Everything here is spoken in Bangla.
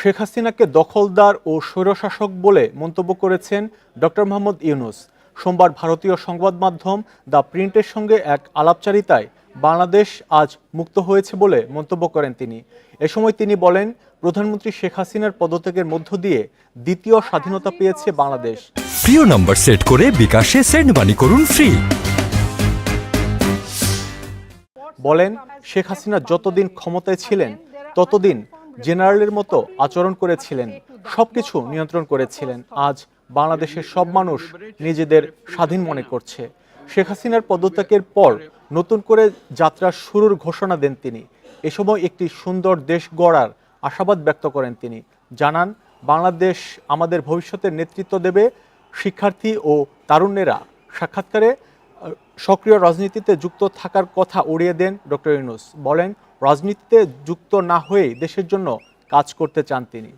শেখ হাসিনাকে দখলদার ও স্বৈরশাসক বলে মন্তব্য করেছেন ডক্টর মোহাম্মদ ইউনুস। সোমবার ভারতীয় সংবাদ মাধ্যম দ্য প্রিন্টের সঙ্গে এক আলাপচারিতায় বাংলাদেশ আজ মুক্ত হয়েছে বলে মন্তব্য করেন তিনি। এ সময় তিনি বলেন প্রধানমন্ত্রী শেখ হাসিনার পদত্যাগের মধ্য দিয়ে দ্বিতীয় স্বাধীনতা পেয়েছে বাংলাদেশ। প্রিয় নম্বর সেট করে বিকাশে সেন্ড মানি করুন ফ্রি। বলেন শেখ হাসিনা যতদিন ক্ষমতায় ছিলেন ততদিন জেনারেলের মতো আচরণ করেছিলেন, সবকিছু নিয়ন্ত্রণ করেছিলেন। আজ বাংলাদেশের সব মানুষ নিজেদের স্বাধীন মনে করছে। শেখ হাসিনার পদত্যাগের পর নতুন করে যাত্রা শুরুর ঘোষণা দেন তিনি। এ সময় একটি সুন্দর দেশ গড়ার আশাবাদ ব্যক্ত করেন তিনি। জানান, বাংলাদেশ আমাদের ভবিষ্যতের নেতৃত্ব দেবে। শিক্ষার্থী ও তারুণ্যেরা সাক্ষাৎকারে সক্রিয় রাজনীতিতে যুক্ত থাকার কথা উড়িয়ে দেন ডক্টর ইউনুস। বলেন রাজনীতিতে যুক্ত না হয়ে দেশের জন্য কাজ করতে চান তিনি।